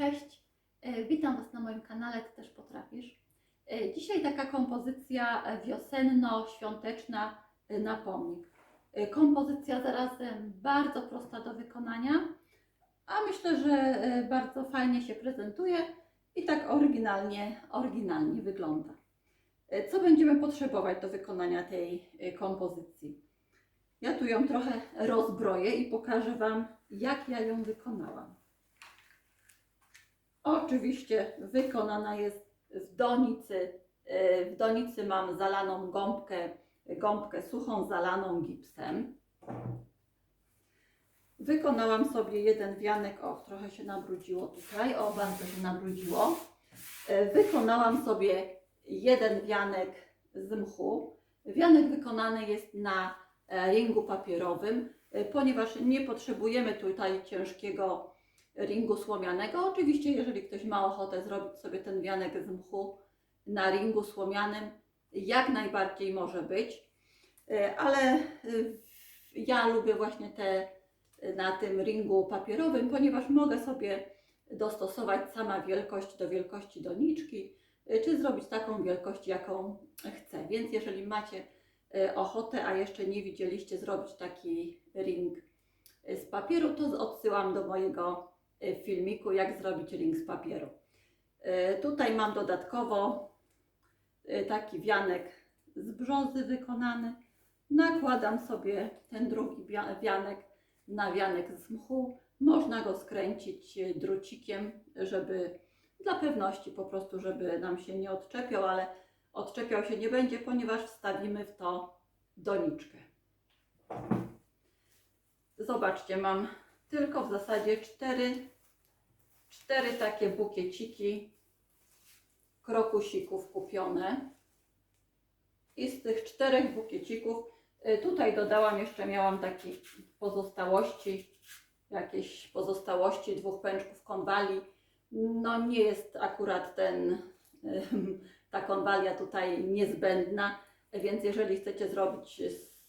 Cześć, e, witam Was na moim kanale Ty też potrafisz. E, Dzisiaj taka kompozycja e, wiosenno-świąteczna na pomnik. Kompozycja zarazem bardzo prosta do wykonania, a myślę, że bardzo fajnie się prezentuje i tak oryginalnie, oryginalnie wygląda. Co będziemy potrzebować do wykonania tej kompozycji? Ja tu ją trochę rozbroję i pokażę Wam, jak ja ją wykonałam. Oczywiście wykonana jest w donicy. E, W donicy mam zalaną gąbkę, gąbkę suchą, zalaną gipsem. Wykonałam sobie jeden wianek, o trochę się nabrudziło tutaj, o bardzo się nabrudziło. E, Wykonałam sobie jeden wianek z mchu. Wianek wykonany jest na e, ringu papierowym, ponieważ nie potrzebujemy tutaj ciężkiego ringu słomianego. Oczywiście, jeżeli ktoś ma ochotę zrobić sobie ten wianek z mchu na ringu słomianym, jak najbardziej może być, E, ale y, ja lubię właśnie te y, na tym ringu papierowym, ponieważ mogę sobie dostosować sama wielkość do wielkości doniczki, czy zrobić taką wielkość, jaką chcę. Więc jeżeli macie ochotę, a jeszcze nie widzieliście zrobić taki ring z papieru, to odsyłam do mojego y, filmiku, jak zrobić ring z papieru. Y, Tutaj mam dodatkowo y, taki wianek z brzozy wykonany. Nakładam sobie ten drugi wia- wianek na wianek z mchu. Można go skręcić drucikiem, żeby dla pewności po prostu, żeby nam się nie odczepiał, ale odczepiał się nie będzie, ponieważ wstawimy w to doniczkę. Zobaczcie, mam tylko w zasadzie cztery, cztery takie bukieciki krokusików kupione. I z tych czterech bukiecików y, tutaj dodałam jeszcze, miałam takie pozostałości, jakieś pozostałości dwóch pęczków konwali. No nie jest akurat ten, ta konwalia tutaj niezbędna, więc jeżeli chcecie zrobić z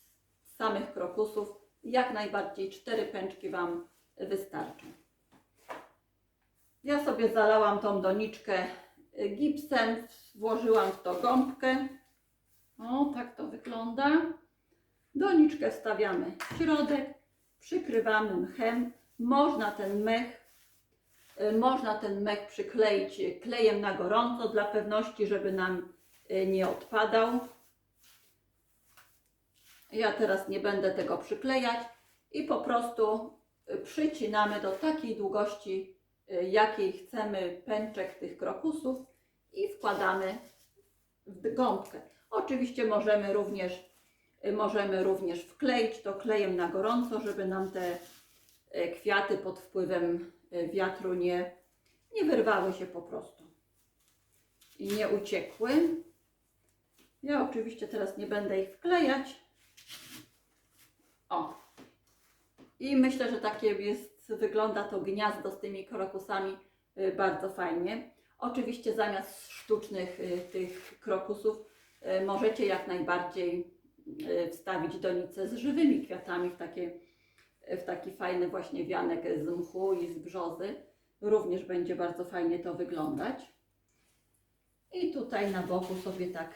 samych krokusów, jak najbardziej cztery pęczki Wam wystarczą. Ja sobie zalałam tą doniczkę gipsem, włożyłam w to gąbkę. O, tak to wygląda. Doniczkę wstawiamy w środek, przykrywamy mchem. Można ten mech, y, można ten mech przykleić klejem na gorąco dla pewności, żeby nam y, nie odpadał. Ja teraz nie będę tego przyklejać i po prostu przycinamy do takiej długości, y, jakiej chcemy pęczek tych krokusów i wkładamy w gąbkę. Oczywiście możemy również, y, możemy również wkleić to klejem na gorąco, żeby nam te y, kwiaty pod wpływem wiatru nie, nie wyrwały się po prostu i nie uciekły. Ja oczywiście teraz nie będę ich wklejać. O. I myślę, że takie jest, wygląda to gniazdo z tymi krokusami y, bardzo fajnie. Oczywiście zamiast sztucznych y, tych krokusów y, możecie jak najbardziej wstawić donicę z żywymi kwiatami w, takie, w taki fajny właśnie wianek z mchu i z brzozy. Również będzie bardzo fajnie to wyglądać. I tutaj na boku sobie tak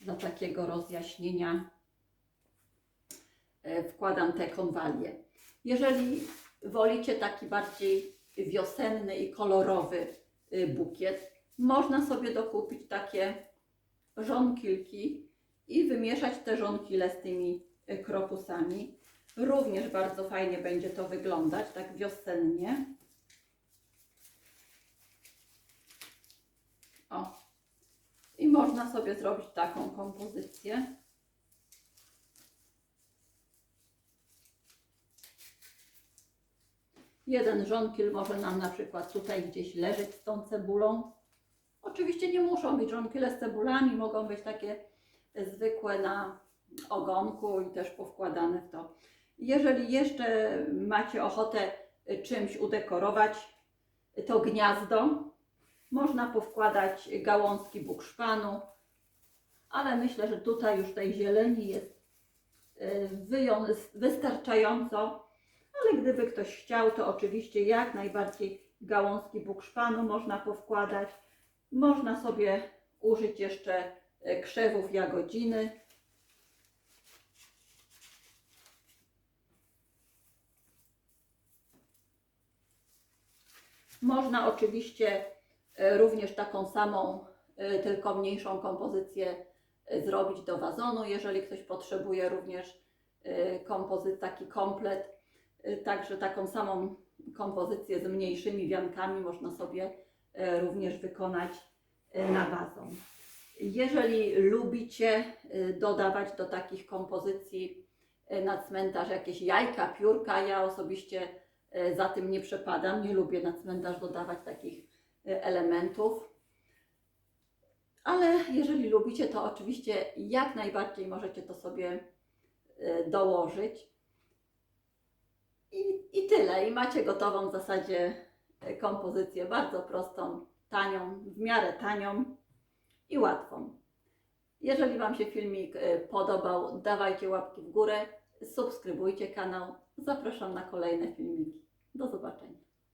dla takiego rozjaśnienia wkładam te konwalie. Jeżeli wolicie taki bardziej wiosenny i kolorowy y, bukiet, można sobie dokupić takie żonkilki i wymieszać te żonkile z tymi y, krokusami. Również bardzo fajnie będzie to wyglądać, tak wiosennie. O. I można sobie zrobić taką kompozycję. Jeden żonkil może nam na przykład tutaj gdzieś leżeć z tą cebulą. Oczywiście nie muszą być żonkile z cebulami, mogą być takie zwykłe na ogonku i też powkładane w to. Jeżeli jeszcze macie ochotę czymś udekorować to gniazdo, można powkładać gałązki bukszpanu, ale myślę, że tutaj już tej zieleni jest y, wystarczająco. Ale gdyby ktoś chciał, to oczywiście jak najbardziej gałązki bukszpanu można powkładać. Można sobie użyć jeszcze e, krzewów jagodziny. Można oczywiście e, również taką samą, e, tylko mniejszą kompozycję zrobić do wazonu, jeżeli ktoś potrzebuje również kompozyt, taki komplet. E, Także taką samą kompozycję z mniejszymi wiankami można sobie e, również wykonać e, na wazon. Jeżeli lubicie dodawać do takich kompozycji na cmentarz jakieś jajka, piórka, ja osobiście za tym nie przepadam, nie lubię na cmentarz dodawać takich elementów. Ale jeżeli lubicie, to oczywiście jak najbardziej możecie to sobie dołożyć. I, I tyle. I macie gotową w zasadzie e, kompozycję bardzo prostą, tanią, w miarę tanią i łatwą. Jeżeli Wam się filmik e, podobał, dawajcie łapki w górę, subskrybujcie kanał. Zapraszam na kolejne filmiki. Do zobaczenia.